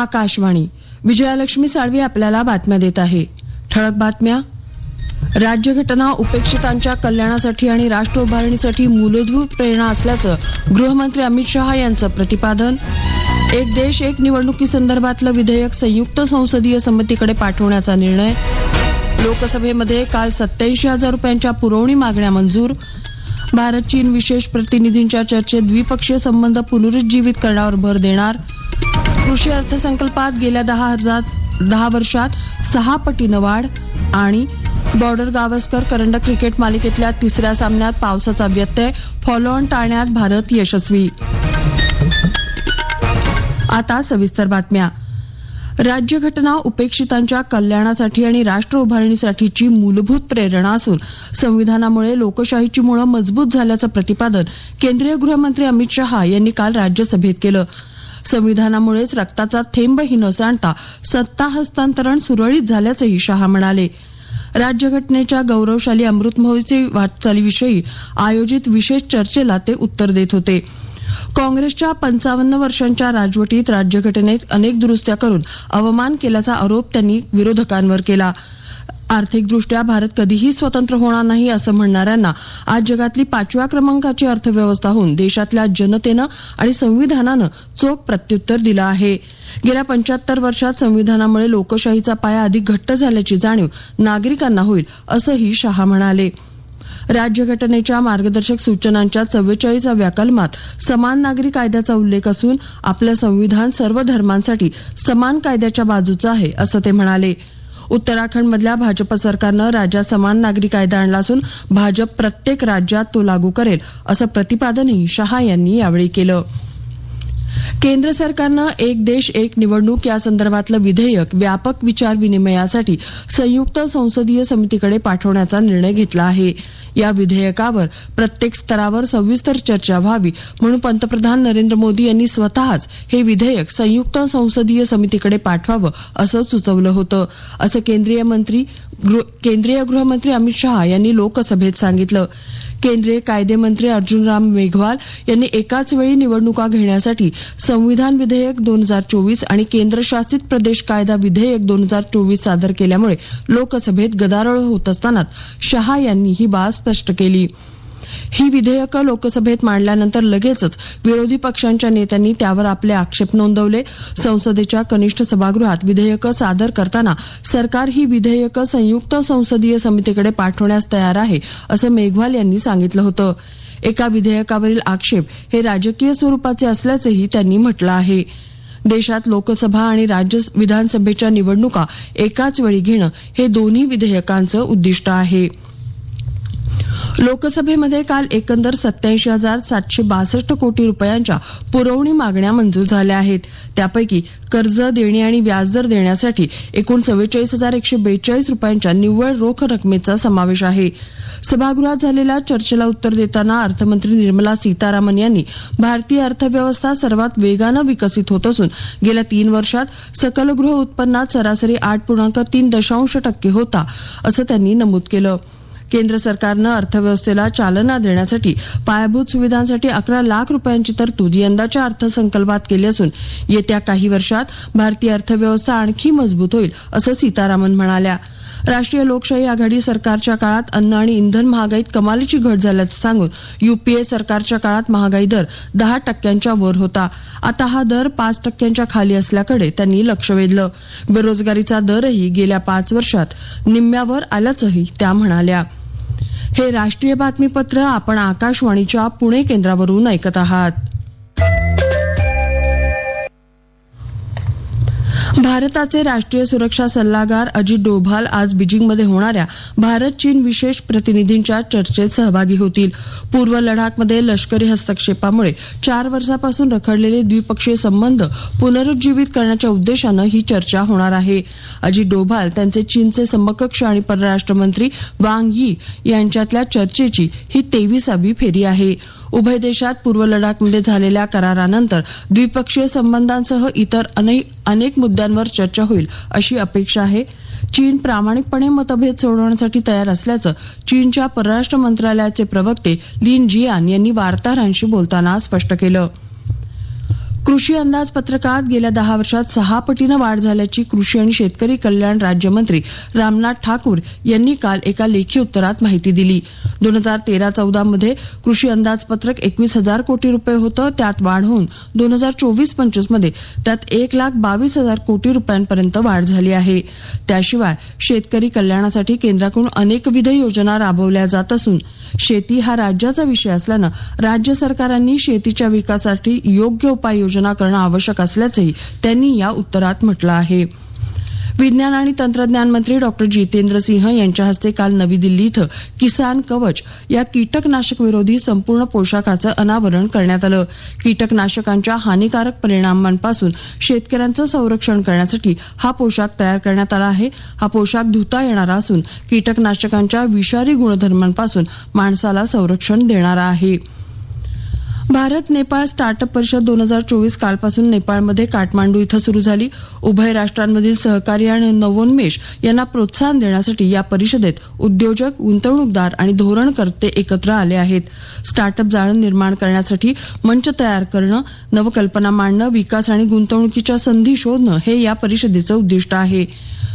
आकाशवाणी. विजयालक्ष्मी साळवी आपल्याला बातम्या देत आहे. ठळक बातम्या. राज्यघटना उपेक्षितांच्या कल्याणासाठी आणि राष्ट्र उभारणीसाठी मूलभूत प्रेरणा असल्याचं गृहमंत्री अमित शहा यांचं प्रतिपादन. एक देश एक निवडणुकीसंदर्भातलं विधेयक संयुक्त संसदीय समितीकडे पाठवण्याचा निर्णय. लोकसभेमध्ये काल सत्याऐंशी हजार रुपयांच्या पुरवणी मागण्या मंजूर. भारत चीन विशेष प्रतिनिधींच्या चर्चेत द्विपक्षीय संबंध पुनरुज्जीवित करण्यावर भर देणार. कृषी अर्थसंकल्पात गेल्या दहा हजार दहा वर्षात सहा पटीनं वाढ आणि बॉर्डर गावस्कर करंडक क्रिकेट मालिकेतल्या तिसऱ्या सामन्यात पावसाचा व्यत्यय फॉलो ऑन टाळण्यात भारत यशस्वी. आता सविस्तर बातम्या. राज्यघटना उपेक्षितांच्या कल्याणासाठी आणि राष्ट्र उभारणीसाठीची मूलभूत प्रेरणा असून संविधानामुळे लोकशाहीची मुळं मजबूत झाल्याचं प्रतिपादन केंद्रीय गृहमंत्री अमित शहा यांनी काल राज्यसभेत केलं. संविधानामुळेच रक्ताचा थेंबही न सांडता सत्ता हस्तांतरण सुरळीत झाल्याचंही शहा म्हणाले. राज्यघटनेच्या गौरवशाली अमृत महोत्सवी वाटचालीविषयी आयोजित विशेष चर्चेला ते उत्तर देत होते. काँग्रेसच्या पंचावन्न वर्षांच्या राजवटीत राज्यघटनेत अनेक दुरुस्त्या करून अवमान केल्याचा आरोप त्यांनी विरोधकांवर केला. आर्थिकदृष्ट्या भारत कधीही स्वतंत्र होणार नाही असं म्हणणाऱ्यांना आज जगातली पाचव्या क्रमांकाची अर्थव्यवस्था होऊन देशातल्या जनतेनं आणि संविधानानं चोख प्रत्युत्तर दिलं आहे. गेल्या पंच्याहत्तर वर्षात संविधानामुळे लोकशाहीचा पाया अधिक घट्ट झाल्याची जाणीव नागरिकांना होईल असंही शहा म्हणाले. राज्यघटनेच्या मार्गदर्शक सूचनांच्या चव्वेचाळीसाव्या कलमात समान नागरी कायद्याचा उल्लेख असून आपलं संविधान सर्व धर्मांसाठी समान कायद्याच्या बाजूचं आहे असं ते म्हणाले. उत्तराखंडमधल्या भाजप सरकारनं राज्यात समान नागरी कायदा आणला असून भाजप प्रत्येक राज्यात तो लागू करेल असं प्रतिपादनही शहा यांनी यावेळी केलं. केंद्र सरकारनं एक देश एक निवडणूक या संदर्भातलं विधेयक व्यापक विचार विनिमयासाठी संयुक्त संसदीय समितीकडे पाठवण्याचा निर्णय घेतला आहे. या विधेयकावर प्रत्येक स्तरावर सविस्तर चर्चा व्हावी म्हणून पंतप्रधान नरेंद्र मोदी यांनी स्वतःच हे विधेयक संयुक्त संसदीय समितीकडे पाठवावं असं सुचवलं होतं. असं केंद्रीय मंत्री केंद्रीय गृहमंत्री अमित शहा यांनी लोकसभेत सांगितलं. केंद्रीय कायदेमंत्री अर्जुनराम मेघवाल यांनी एकाच वेळी निवडणुका घेण्यासाठी संविधान विधेयक दोन हजार चोवीस आणि केंद्रशासित प्रदेश कायदा विधेयक दोन हजार चोवीस सादर केल्यामुळे लोकसभेत गदारोळ होत असतानाच शहा यांनी ही बाब स्पष्ट केली. ही विधेयकं लोकसभेत मांडल्यानंतर लगेचच विरोधी पक्षांच्या नेत्यांनी त्यावर आपले आक्षेप नोंदवले. संसदेच्या कनिष्ठ सभागृहात विधेयकं सादर करताना सरकार ही विधेयकं संयुक्त संसदीय समितीकडे पाठवण्यास तयार आहे असं मेघवाल यांनी सांगितलं होतं. एका विधेयकावरील आक्षेप हे राजकीय स्वरूपाचे असल्याचंही त्यांनी म्हटलं आहे. देशात लोकसभा आणि राज्य विधानसभेच्या निवडणुका एकाच वेळी घेणं हे दोन्ही विधेयकांचं उद्दिष्ट आहे. लोकसभेमध्ये काल एकंदर सत्याऐंशी हजार सातशे बासष्ट कोटी रुपयांच्या पुरवणी मागण्या मंजूर झाल्या आहेत. त्यापैकी कर्ज देणी आणि व्याजदर देण्यासाठी एकूण चव्वेचाळीस हजार एकशे बेचाळीस रुपयांच्या निव्वळ रोख रकमेचा समावेश आहे. सभागृहात झालेल्या चर्चेला उत्तर देताना अर्थमंत्री निर्मला सीतारामन यांनी भारतीय अर्थव्यवस्था सर्वात वेगानं विकसित होत असून गेल्या तीन वर्षात सकल गृह उत्पन्नात सरासरी आठ पूर्णांक तीन दशांश टक्के होता असं त्यांनी नमूद केलं. केंद्र सरकारनं अर्थव्यवस्थेला चालना देण्यासाठी पायाभूत सुविधांसाठी अकरा लाख रुपयांची तरतूद यंदाच्या अर्थसंकल्पात केली असून येत्या काही वर्षात भारतीय अर्थव्यवस्था आणखी मजबूत होईल असं सीतारामन म्हणाल्या. राष्ट्रीय लोकशाही आघाडी सरकारच्या काळात अन्न आणि इंधन महागाईत कमालीची घट झाल्याचं सांगून युपीए सरकारच्या काळात महागाई दर दहा टक्क्यांच्या वर होता. आता हा दर पाच टक्क्यांच्या खाली असल्याकडे त्यांनी लक्ष वेधलं. बेरोजगारीचा दरही गेल्या पाच वर्षात निम्म्यावर आल्याचंही त्या म्हणाल्या. हे राष्ट्रीय बातमीपत्र आपण आकाशवाणीच्या पुणे केंद्रावरून ऐकत आहात. भारताचे राष्ट्रीय सुरक्षा सल्लागार अजित डोभाल आज बीजिंगमध्ये होणाऱ्या भारत चीन विशेष प्रतिनिधींच्या चर्चेत सहभागी होतील. पूर्व लडाखमध्ये लष्करी हस्तक्षेपामुळे चार वर्षापासून रखडलेले द्विपक्षीय संबंध पुनरुज्जीवित करण्याच्या उद्देशानं ही चर्चा होणार आहे. अजित डोभाल त्यांचे चीनचे समकक्ष आणि परराष्ट्र मंत्री वांग यी यांच्यातल्या चर्चेची ही तेविसावी फेरी आहे. उभय देशात पूर्व लडाखमध्ये झालेल्या करारानंतर द्विपक्षीय संबंधांसह इतर अनेक अनेक मुद्द्यांवर चर्चा होईल अशी अपेक्षा आहे. चीन प्रामाणिकपणे मतभेद सोडवण्यासाठी तयार असल्याचं चीनच्या परराष्ट्र मंत्रालयाचे प्रवक्ते लिन जियान यांनी वार्ताहरांशी बोलताना स्पष्ट केलं. कृषी अंदाजपत्रकात गेल्या दहा वर्षात सहा पटीनं वाढ झाल्याची कृषी आणि शेतकरी कल्याण राज्यमंत्री रामनाथ ठाकूर यांनी काल एका लेखी उत्तरात माहिती दिली. दोन हजार तेरा चौदा मध्ये कृषी अंदाजपत्रक एकवीस हजार कोटी रुपये होतं त्यात वाढ होऊन दोन हजार चोवीस पंचवीसमध्ये त्यात एक लाख बावीस हजार कोटी रुपयांपर्यंत वाढ झाली आहे. त्याशिवाय शेतकरी कल्याणासाठी केंद्राकडून अनेकविध योजना राबवल्या जात असून शेती हा राज्याचा विषय असल्यानं राज्य सरकारांनी शेतीच्या विकासासाठी योग्य उपाययोजना करणं आवश्यक असल्याचंही त्यांनी या उत्तरात म्हटलं आहे. विज्ञान आणि तंत्रज्ञान मंत्री डॉक्टर जितेंद्र सिंह यांच्या हस्ते काल नवी दिल्ली इथं किसान कवच या कीटकनाशक विरोधी संपूर्ण पोशाखाचं अनावरण करण्यात आलं. कीटकनाशकांच्या हानिकारक परिणामांपासून शेतकऱ्यांचं संरक्षण करण्यासाठी हा पोशाख तयार करण्यात आला आहे. हा पोशाख धुता येणारा असून कीटकनाशकांच्या विषारी गुणधर्मांपासून माणसाला संरक्षण देणारा आहे. भारत नेपाळ स्टार्टअप परिषद दोन हजार चोवीस कालपासून नेपाळमध्ये काठमांडू इथं सुरू झाली. उभय राष्ट्रांमधील सहकार्य आणि नवोन्मेष यांना प्रोत्साहन देण्यासाठी या परिषदेत उद्योजक गुंतवणूकदार आणि धोरणकर्ते एकत्र आले आहेत. स्टार्टअप जाळं निर्माण करण्यासाठी मंच तयार करणं नवकल्पना मांडणं विकास आणि गुंतवणुकीच्या संधी शोधणं हे या परिषदेचं उद्दिष्ट आहे.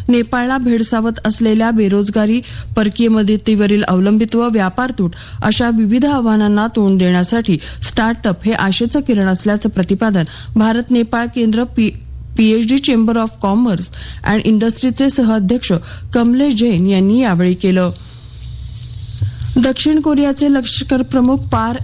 नेपाळला भेडसावत असलेल्या बेरोजगारी परकीय मदतीवरील अवलंबित्व व्यापार तूट अशा विविध आव्हानांना तोंड देण्यासाठी स्टार्टअप हे आशेचं किरण असल्याचं प्रतिपादन भारत नेपाळ केंद्र P PhD chamber of commerce and इंडस्ट्रीचे सहअध्यक्ष कमले जैन यांनी यावेळी केलं. दक्षिण कोरियाचे लष्कर प्रमुख पार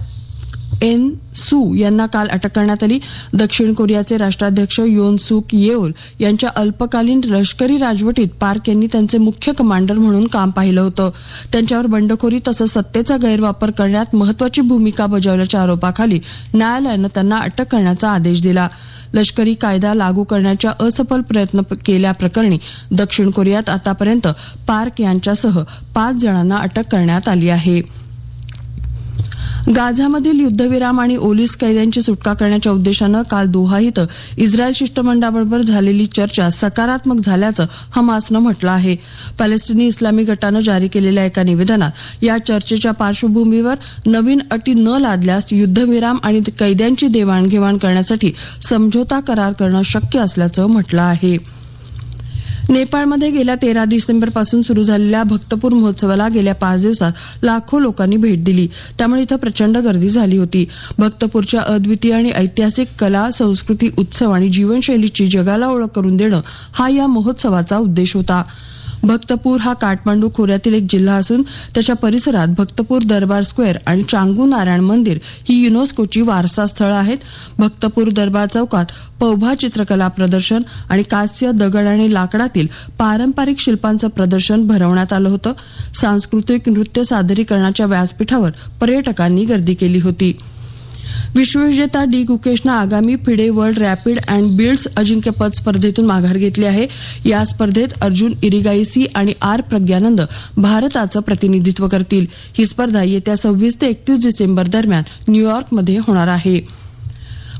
एन सू यांना काल अटक करण्यात आली. दक्षिण कोरियाचे राष्ट्राध्यक्ष योन सुक येओल यांच्या अल्पकालीन लष्करी राजवटीत पार्क यांनी त्यांचे मुख्य कमांडर म्हणून काम पाहिलं होतं. त्यांच्यावर बंडखोरी तसंच सत्तेचा गैरवापर करण्यात महत्वाची भूमिका बजावल्याच्या आरोपाखाली न्यायालयानं त्यांना अटक करण्याचा आदेश दिला. लष्करी कायदा लागू करण्याच्या असफल प्रयत्न केल्याप्रकरणी दक्षिण कोरियात आतापर्यंत पार्क यांच्यासह पाच जणांना अटक करण्यात आली आहे. गाझामधील युद्धविराम आणि ओलीस कैद्यांची सुटका करण्याच्या उद्देशानं काल दोहा इथं इस्रायल शिष्टमंडळाबरोबर झालेली चर्चा सकारात्मक झाल्याचं हमासनं म्हटलं आहे. पॅलेस्टिनी इस्लामी गटानं जारी केलेल्या एका निवेदनात या चर्चेच्या पार्श्वभूमीवर नवीन अटी न लादल्यास युद्धविराम आणि कैद्यांची देवाणघेवाण करण्यासाठी समझोता करार करणं शक्य असल्याचं म्हटलं आहे. नेपाळमध्ये गेल्या तेरा डिसेंबरपासून सुरू झालेल्या भक्तपूर महोत्सवाला गेल्या पाच दिवसात लाखो लोकांनी भेट दिली. त्यामुळे इथं प्रचंड गर्दी झाली होती. भक्तपूरच्या अद्वितीय आणि ऐतिहासिक कला संस्कृती उत्सव आणि जीवनशैलीची जगाला ओळख करून देणं हा या महोत्सवाचा उद्देश होता. भक्तपूर हा काठमांडू खोऱ्यातील एक जिल्हा असून त्याच्या परिसरात भक्तपूर दरबार स्क्वेअर आणि चांगू नारायण मंदिर ही युनेस्कोची वारसा स्थळं आहेत. भक्तपूर दरबार चौकात पौभा चित्रकला प्रदर्शन आणि कास्य दगड आणि लाकडातील पारंपरिक शिल्पांचं प्रदर्शन भरवण्यात आलं होतं. सांस्कृतिक नृत्य सादरीकरणाच्या व्यासपीठावर पर्यटकांनी गर्दी केली होती. विश्वविजेता डी गुकेशनं आगामी FIDE world rapid and blitz अजिंक्यपद स्पर्धेतून माघार घेतली आहे. या स्पर्धेत अर्जुन इरिगाईसी आणि आर प्रज्ञानंद भारताचं प्रतिनिधित्व करतील. ही स्पर्धा येत्या सव्वीस ते एकतीस डिसेंबर दरम्यान न्यूयॉर्कमध्ये होणार आहे.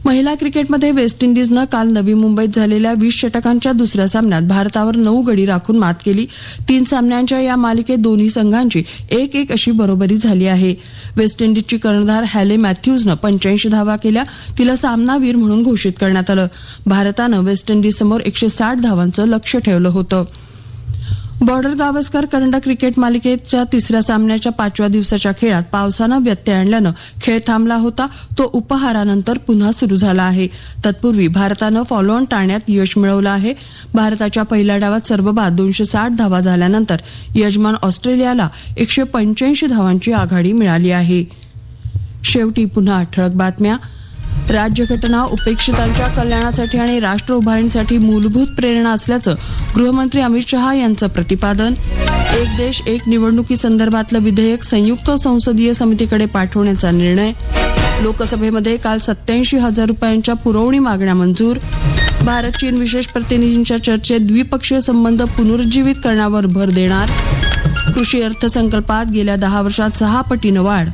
महिला क्रिकेटमध्ये वेस्ट इंडिजनं काल नवी मुंबईत झालेल्या वीस षटकांच्या दुसऱ्या सामन्यात भारतावर नऊ गडी राखून मात केली. तीन सामन्यांच्या या मालिकेत दोन्ही संघांची एक एक अशी बरोबरी झाली आहे. वेस्ट इंडिजची कर्णधार हॅले मॅथ्यूजनं पंच्याऐंशी धावा केल्या. तिला सामनावीर म्हणून घोषित करण्यात आलं. भारतानं वेस्ट इंडिजसमोर एकशे साठ धावांचं लक्ष ठेवलं होतं. बॉर्डर गावस्कर करंडक क्रिकेट मालिकेच्या तिसऱ्या सामन्याच्या पाचव्या दिवसाच्या खेळात पावसानं व्यत्यय आणल्यानं खेळ थांबला होता. तो उपहारानंतर पुन्हा सुरू झाला आहे. तत्पूर्वी भारतानं फॉलो ऑन टाळण्यात यश मिळवलं आहे. भारताच्या पहिल्या डावात सर्वबाद दोनशे साठ धावा झाल्यानंतर यजमान ऑस्ट्रेलियाला एकशे पंच्याऐंशी धावांची आघाडी मिळाली आहे. शेवटी पुन्हा ठळक बातम्या. राज्यघटना उपेक्षितांच्या कल्याणासाठी आणि राष्ट्र उभारणीसाठी मूलभूत प्रेरणा असल्याचं गृहमंत्री अमित शहा यांचं प्रतिपादन. एक देश एक निवडणुकीसंदर्भातलं विधेयक संयुक्त संसदीय समितीकडे पाठवण्याचा निर्णय. लोकसभेमध्ये काल सत्याऐंशी हजार रुपयांच्या पुरवणी मागण्या मंजूर. भारत चीन विशेष प्रतिनिधींच्या चर्चेत द्विपक्षीय संबंध पुनरुज्जीवित करण्यावर भर देणार. कृषी अर्थसंकल्पात गेल्या दहा वर्षात सहा पटीनं वाढ.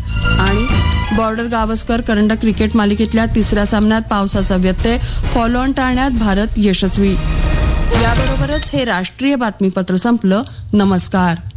बॉर्डर गावस्कर करंडक क्रिकेट मालिकेतल्या तिसऱ्या सामन्यात पावसाचा व्यत्यय फॉलो ऑन टाळण्यात भारत यशस्वी. याबरोबरच हे राष्ट्रीय बातमीपत्र संपलं. नमस्कार.